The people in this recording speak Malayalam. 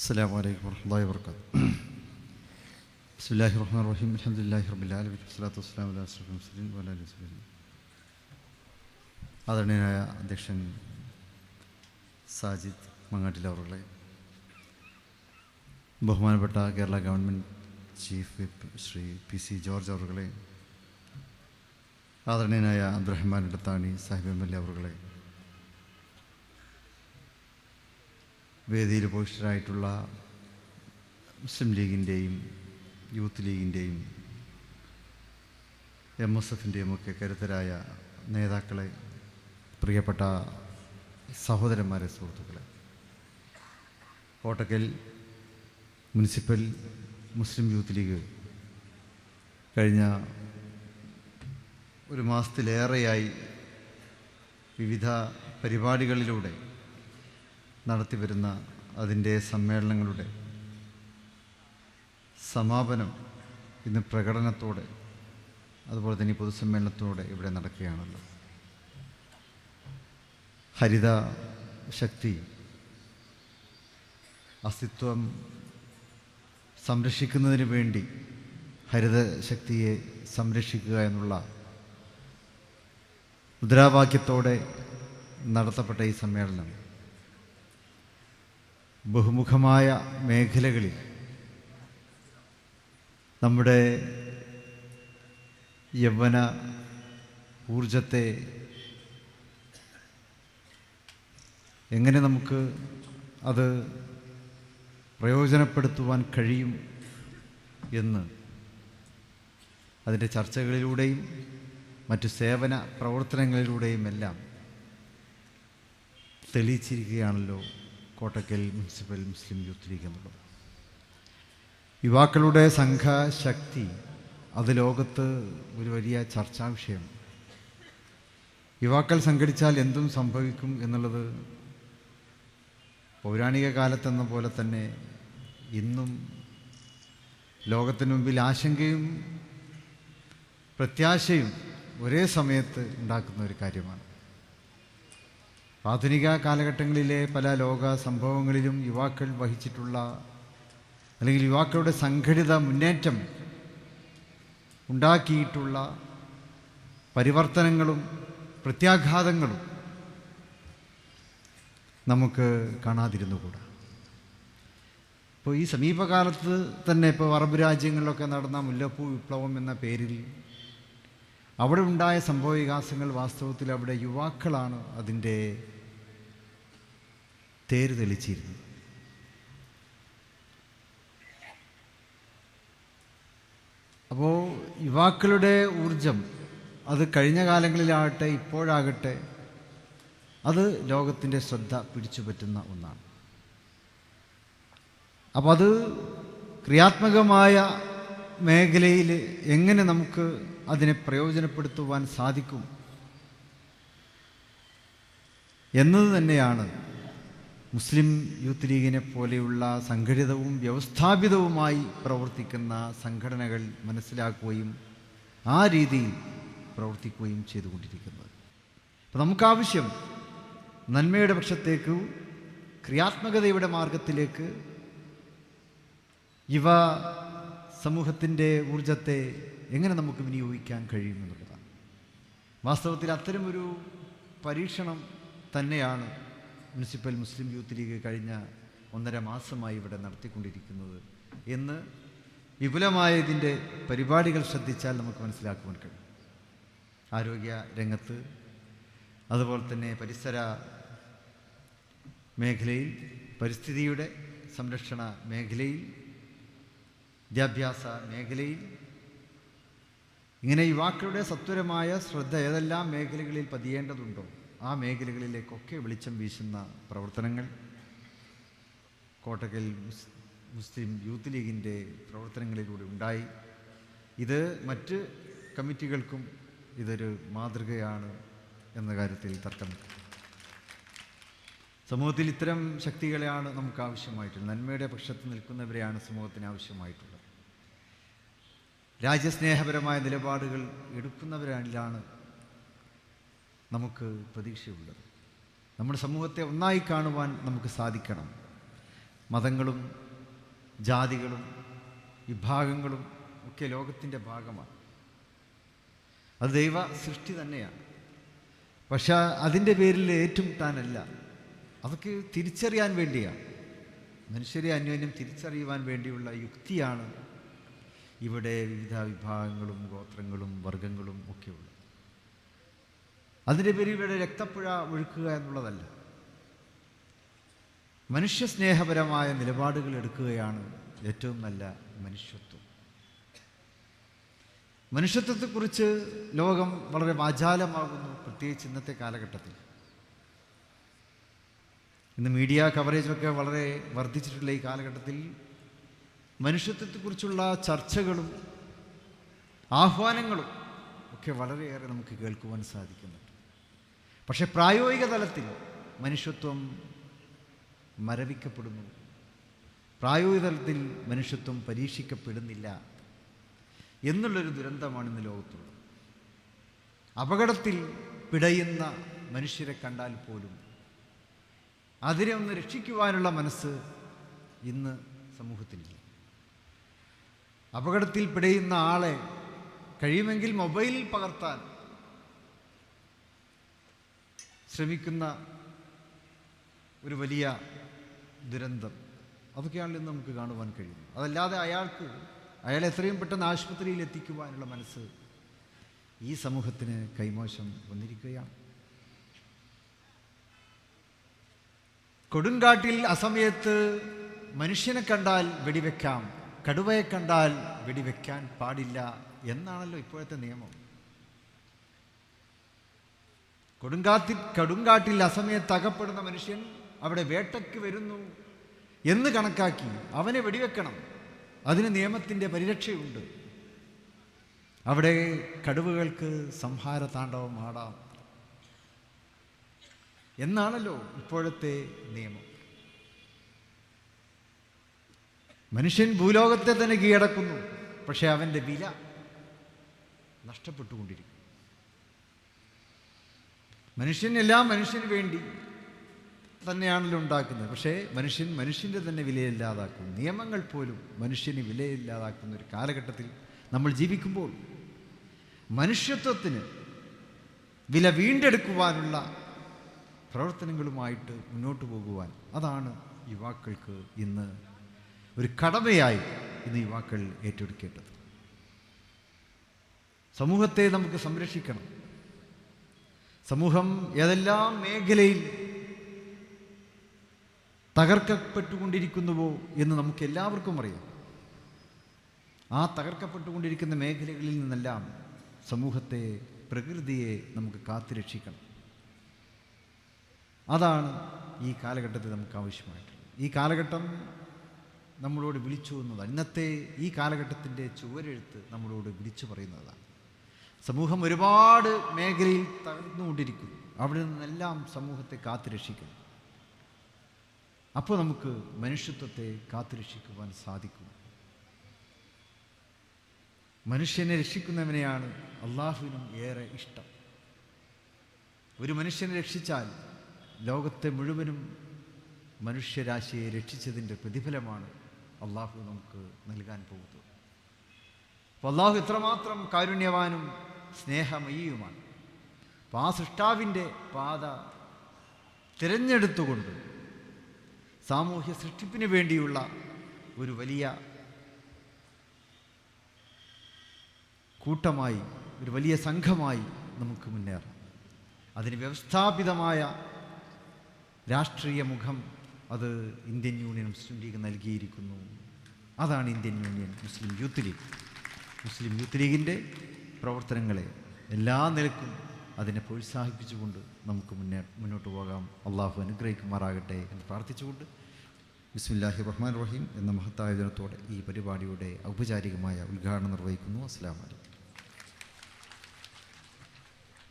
السلام عليكم ورحمة الله وبركاته بسم الله الرحمن الرحيم الحمد لله رب العالمين والصلاة والسلام على أشرف المرسلين وعلى آله وصحبه ആദരണീയനായ അധ്യക്ഷൻ സാജിദ് മങ്ങാട്ടിൽ അവരുടെ ബഹുമാനപ്പെട്ട Kerala government chief whip Shri P C George അവറുകളെ ആദരണീയനായ Abdurahman ഇടത്താണി Sahib M L A അവറുകളെ വേദിയിൽ പോസ്റ്ററായിട്ടുള്ള മുസ്ലിം ലീഗിന്റെയും യൂത്ത് ലീഗിന്റെയും എം എസ് എഫിന്റെയും ഒക്കെ കരുത്തരായ നേതാക്കളെ പ്രിയപ്പെട്ട സഹോദരന്മാരെ സുഹൃത്തുക്കളെ. Kottakkal municipal Muslim youth league കഴിഞ്ഞ ഒരു മാസത്തിലേറെയായി വിവിധ പരിപാടികളിലൂടെ നടത്തിവരുന്ന അതിന്റെ സമ്മേളനങ്ങളുടെ സമാപനം ഇന്ന് പ്രകടനത്തോടെ അതുപോലെ തന്നെ പൊതുസമ്മേളനത്തോടെ ഇവിടെ നടക്കുകയാണല്ലോ. ഹരിത ശക്തി അസ്തിത്വം സംരക്ഷിക്കുന്നതിന് വേണ്ടി ഹരിത ശക്തിയെ സംരക്ഷിക്കുക എന്നുള്ള മുദ്രാവാക്യത്തോടെ നടത്തപ്പെട്ട ഈ സമ്മേളനം ബഹുമുഖമായ മേഖലകളിൽ നമ്മുടെ യൗവന ഊർജത്തെ എങ്ങനെ നമുക്ക് അത് പ്രയോജനപ്പെടുത്തുവാൻ കഴിയും എന്ന് അതിന്റെ ചർച്ചകളിലൂടെയും മറ്റു സേവന പ്രവർത്തനങ്ങളിലൂടെയും എല്ലാം തെളിയിച്ചിരിക്കുകയാണല്ലോ Kottakkal municipal Muslim youth league എന്നുള്ളത് യുവാക്കളുടെ സംഘശക്തി അത് ലോകത്ത് ഒരു വലിയ ചർച്ചാ വിഷയം. യുവാക്കൾ സംഘടിച്ചാൽ എന്തും സംഭവിക്കും എന്നുള്ളത് പൗരാണിക കാലത്തെന്ന പോലെ തന്നെ ഇന്നും ലോകത്തിന് മുമ്പിൽ ആശങ്കയും പ്രത്യാശയും ഒരേ സമയത്ത് ഉണ്ടാക്കുന്ന ഒരു കാര്യമാണ്. ആധുനിക കാലഘട്ടങ്ങളിലെ പല ലോക സംഭവങ്ങളിലും യുവാക്കൾ വഹിച്ചിട്ടുള്ള അല്ലെങ്കിൽ യുവാക്കളുടെ സംഘടിത മുന്നേറ്റം ഉണ്ടാക്കിയിട്ടുള്ള പരിവർത്തനങ്ങളും പ്രത്യാഘാതങ്ങളും നമുക്ക് കാണാതിരുന്നുകൂടാ. ഇപ്പോൾ ഈ സമീപകാലത്ത് തന്നെ ഇപ്പോൾ അറബ് രാജ്യങ്ങളിലൊക്കെ നടന്ന മുല്ലപ്പൂ വിപ്ലവം എന്ന പേരിൽ അവിടെ ഉണ്ടായ സംഭവ വികാസങ്ങൾ വാസ്തവത്തിൽ അവിടെ യുവാക്കളാണ് അതിന്റെ തേര് തെളിച്ചിരുന്നത്. അപ്പോൾ യുവാക്കളുടെ ഊർജം അത് കഴിഞ്ഞ കാലങ്ങളിലാകട്ടെ ഇപ്പോഴാകട്ടെ അത് ലോകത്തിന്റെ ശ്രദ്ധ പിടിച്ചു പറ്റുന്ന ഒന്നാണ്. അപ്പോൾ അത് ക്രിയാത്മകമായ മേഖലയിൽ എങ്ങനെ നമുക്ക് അതിനെ പ്രയോജനപ്പെടുത്തുവാൻ സാധിക്കും എന്നത് തന്നെയാണ് മുസ്ലിം യൂത്ത് ലീഗിനെ പോലെയുള്ള സംഘടിതവും വ്യവസ്ഥാപിതവുമായി പ്രവർത്തിക്കുന്ന സംഘടനകൾ മനസ്സിലാക്കുകയും ആ രീതിയിൽ പ്രവർത്തിക്കുകയും ചെയ്തുകൊണ്ടിരിക്കുന്നത്. അപ്പം നമുക്കാവശ്യം നന്മയുടെ പക്ഷത്തേക്ക് ക്രിയാത്മകതയുടെ മാർഗത്തിലേക്ക് ഇവ സമൂഹത്തിന്റെ ഊർജത്തെ എങ്ങനെ നമുക്ക് വിനിയോഗിക്കാൻ കഴിയുമെന്നുള്ളതാണ് വാസ്തവത്തിൽ അത്തരമൊരു പരീക്ഷണം തന്നെയാണ് മുനിസിപ്പൽ മുസ്ലിം യൂത്ത് ലീഗ് കഴിഞ്ഞ ഒന്നര മാസമായി ഇവിടെ നടത്തിക്കൊണ്ടിരിക്കുന്നത് എന്ന് വിപുലമായ ഇതിന്റെ പരിപാടികൾ ശ്രദ്ധിച്ചാൽ നമുക്ക് മനസ്സിലാക്കുവാൻ കഴിയും. ആരോഗ്യ രംഗത്ത് അതുപോലെ തന്നെ പരിസര മേഖലയിൽ പരിസ്ഥിതിയുടെ സംരക്ഷണ മേഖലയിൽ വിദ്യാഭ്യാസ മേഖലയിൽ. ഇങ്ങനെ യുവാക്കളുടെ സത്വരമായ ശ്രദ്ധ ഏതെല്ലാം മേഖലകളിൽ പതിയേണ്ടതുണ്ടോ ആ മേഖലകളിലേക്കൊക്കെ വെളിച്ചം വീശുന്ന പ്രവർത്തനങ്ങൾ. കോട്ടക്കൽ മുസ്ലിം യൂത്ത് ലീഗിന്റെ പ്രവർത്തനങ്ങളിലൂടെ ഉണ്ടായി. ഇത് മറ്റ് കമ്മിറ്റികൾക്കും ഇതൊരു മാതൃകയാണ് എന്ന കാര്യത്തിൽ തർക്കമില്ല സമൂഹത്തിൽ ഇത്തരം ശക്തികളെയാണ് നമുക്ക് ആവശ്യമായിട്ടുള്ളത് നന്മയുടെ പക്ഷത്ത് നിൽക്കുന്നവരെയാണ് സമൂഹത്തിന് ആവശ്യമായിട്ടുള്ളത്. രാജ്യസ്നേഹപരമായ നിലപാടുകൾ എടുക്കുന്നവരിലാണ് നമുക്ക് പ്രതീക്ഷയുള്ളത്. നമ്മുടെ സമൂഹത്തെ ഒന്നായി കാണുവാൻ നമുക്ക് സാധിക്കണം. മതങ്ങളും ജാതികളും വിഭാഗങ്ങളും ഒക്കെ ലോകത്തിന്റെ ഭാഗമാണ്. അത് ദൈവ സൃഷ്ടി തന്നെയാണ്. പക്ഷേ അതിന്റെ പേരിൽ ഏറ്റുമുട്ടാനല്ല അതൊക്കെ തിരിച്ചറിയാൻ വേണ്ടിയാണ് മനുഷ്യരെ അന്യോന്യം തിരിച്ചറിയുവാൻ വേണ്ടിയുള്ള യുക്തിയാണ് ഇവിടെ വിവിധ വിഭാഗങ്ങളും ഗോത്രങ്ങളും വർഗങ്ങളും ഒക്കെ ഉള്ളത് അതിന്റെ പേരിൽ ഇവിടെ രക്തപ്പുഴ ഒഴുക്കുക എന്നുള്ളതല്ല. മനുഷ്യസ്നേഹപരമായ നിലപാടുകൾ എടുക്കുകയാണ് ഏറ്റവും നല്ല മനുഷ്യത്വം. മനുഷ്യത്വത്തെക്കുറിച്ച് ലോകം വളരെ വാചാലമാകുന്നു പ്രത്യേകിച്ച് ഇന്നത്തെ കാലഘട്ടത്തിൽ. ഇന്ന് മീഡിയ കവറേജൊക്കെ വളരെ വർദ്ധിച്ചിട്ടുള്ള ഈ കാലഘട്ടത്തിൽ മനുഷ്യത്വത്തെക്കുറിച്ചുള്ള ചർച്ചകളും ആഹ്വാനങ്ങളും ഒക്കെ വളരെയേറെ നമുക്ക് കേൾക്കുവാൻ സാധിക്കുന്നുണ്ട്. പക്ഷെ പ്രായോഗിക തലത്തിൽ മനുഷ്യത്വം മരവിക്കപ്പെടുന്നു. പ്രായോഗിക തലത്തിൽ മനുഷ്യത്വം പരീക്ഷിക്കപ്പെടുന്നില്ല എന്നുള്ളൊരു ദുരന്തമാണ് ഇന്ന് ലോകത്തുള്ളത്. അപകടത്തിൽ പിടയുന്ന മനുഷ്യരെ കണ്ടാൽ പോലും അതിനെ ഒന്ന് രക്ഷിക്കുവാനുള്ള മനസ്സ് ഇന്ന് സമൂഹത്തിലില്ല. അപകടത്തിൽ പിടയുന്ന ആളെ കഴിയുമെങ്കിൽ മൊബൈലിൽ പകർത്താൻ ശ്രമിക്കുന്ന ഒരു വലിയ ദുരന്തം. അതൊക്കെയാണ് ഇന്ന് നമുക്ക് കാണുവാൻ കഴിയുന്നത്. അതല്ലാതെ അയാൾക്ക് അയാളെ എത്രയും പെട്ടെന്ന് ആശുപത്രിയിൽ എത്തിക്കുവാനുള്ള മനസ്സ് ഈ സമൂഹത്തിന് കൈമോശം വന്നിരിക്കുകയാണ്. കൊടുങ്കാട്ടിൽ അസമയത്ത് മനുഷ്യനെ കണ്ടാൽ വെടിവെക്കാം കടുവയെ കണ്ടാൽ വെടിവെക്കാൻ പാടില്ല എന്നാണല്ലോ ഇപ്പോഴത്തെ നിയമം. കൊടുങ്കാത്തിൽ കൊടുങ്കാട്ടിൽ അസമയത്ത് അകപ്പെടുന്ന മനുഷ്യൻ അവിടെ വേട്ടയ്ക്ക് വരുന്നു എന്ന് കണക്കാക്കി അവനെ വെടിവെക്കണം. അതിന് നിയമത്തിന്റെ പരിരക്ഷയുണ്ട്. അവിടെ കടുവകൾക്ക് സംഹാര താണ്ഡവം ആടാം. എന്നാണല്ലോ ഇപ്പോഴത്തെ നിയമം. മനുഷ്യൻ ഭൂലോകത്തെ തന്നെ കീഴടക്കുന്നു പക്ഷെ അവന്റെ വില നഷ്ടപ്പെട്ടുകൊണ്ടിരിക്കും മനുഷ്യൻ എല്ലാം മനുഷ്യന് വേണ്ടി തന്നെയാണല്ലോ ഉണ്ടാക്കുന്നത് പക്ഷേ മനുഷ്യൻ മനുഷ്യന്റെ തന്നെ വിലയില്ലാതാക്കും. നിയമങ്ങൾ പോലും മനുഷ്യന് വിലയില്ലാതാക്കുന്ന ഒരു കാലഘട്ടത്തിൽ നമ്മൾ ജീവിക്കുമ്പോൾ മനുഷ്യത്വത്തിന് വില വീണ്ടെടുക്കുവാനുള്ള പ്രവർത്തനങ്ങളുമായിട്ട് മുന്നോട്ട് പോകുവാൻ. അതാണ് യുവാക്കൾക്ക് ഇന്ന് ഒരു കടമയായി ഇന്ന് യുവാക്കൾ ഏറ്റെടുക്കേണ്ടത്. സമൂഹത്തെ നമുക്ക് സംരക്ഷിക്കണം. സമൂഹം ഏതെല്ലാം മേഖലയിൽ തകർക്കപ്പെട്ടുകൊണ്ടിരിക്കുന്നുവോ എന്ന് നമുക്ക് എല്ലാവർക്കും അറിയാം. ആ തകർക്കപ്പെട്ടുകൊണ്ടിരിക്കുന്ന മേഖലകളിൽ നിന്നെല്ലാം സമൂഹത്തെ പ്രകൃതിയെ നമുക്ക് കാത്തുരക്ഷിക്കണം. അതാണ് ഈ കാലഘട്ടത്തിൽ നമുക്ക് ആവശ്യമായിട്ടുള്ളത്. ഈ കാലഘട്ടം നമ്മളോട് വിളിച്ചു എന്നതാണ് ഇന്നത്തെ ഈ കാലഘട്ടത്തിന്റെ ചുവരെഴുത്ത് നമ്മളോട് വിളിച്ചു പറയുന്നതാണ്. സമൂഹം ഒരുപാട് മേഖലയിൽ തകർന്നുകൊണ്ടിരിക്കുന്നു. അവിടെ നിന്നെല്ലാം സമൂഹത്തെ കാത്തുരക്ഷിക്കണം അപ്പോൾ നമുക്ക് മനുഷ്യത്വത്തെ കാത്തുരക്ഷിക്കുവാൻ സാധിക്കും. മനുഷ്യനെ രക്ഷിക്കുന്നവനെയാണ് അള്ളാഹുവിനും ഏറെ ഇഷ്ടം. ഒരു മനുഷ്യനെ രക്ഷിച്ചാൽ ലോകത്തെ മുഴുവനും മനുഷ്യരാശിയെ രക്ഷിച്ചതിന്റെ പ്രതിഫലമാണ് അള്ളാഹു നമുക്ക് നൽകാൻ പോകുന്നത്. അപ്പോൾ അള്ളാഹു ഇത്രമാത്രം കാരുണ്യവാനും സ്നേഹമയിയുമാണ്. അപ്പോൾ ആ സൃഷ്ടാവിന്റെ പാത തിരഞ്ഞെടുത്തുകൊണ്ട് സാമൂഹ്യ സൃഷ്ടിപ്പിന് വേണ്ടിയുള്ള ഒരു വലിയ കൂട്ടമായി ഒരു വലിയ സംഘമായി നമുക്ക് മുന്നേറാം. അതിന് വ്യവസ്ഥാപിതമായ രാഷ്ട്രീയ മുഖം അത് ഇന്ത്യൻ യൂണിയൻ മുസ്ലിം ലീഗ് നൽകിയിരിക്കുന്നു. അതാണ് Indian union Muslim youth league. Muslim youth ലീഗിന്റെ പ്രവർത്തനങ്ങളെ എല്ലാ നിലക്കും അതിനെ പ്രോത്സാഹിപ്പിച്ചുകൊണ്ട് നമുക്ക് മുന്നേ മുന്നോട്ട് പോകാം. അള്ളാഹു അനുഗ്രഹിക്കുമാറാകട്ടെ എന്ന് പ്രാർത്ഥിച്ചുകൊണ്ട് ബിസ്മില്ലാഹി റഹ്മാൻ റഹീം എന്ന മഹത്തായ ദിനത്തോടെ ഈ പരിപാടിയുടെ ഔപചാരികമായ ഉദ്ഘാടനം നിർവഹിക്കുന്നു. അസ്സാം വലൈക്കും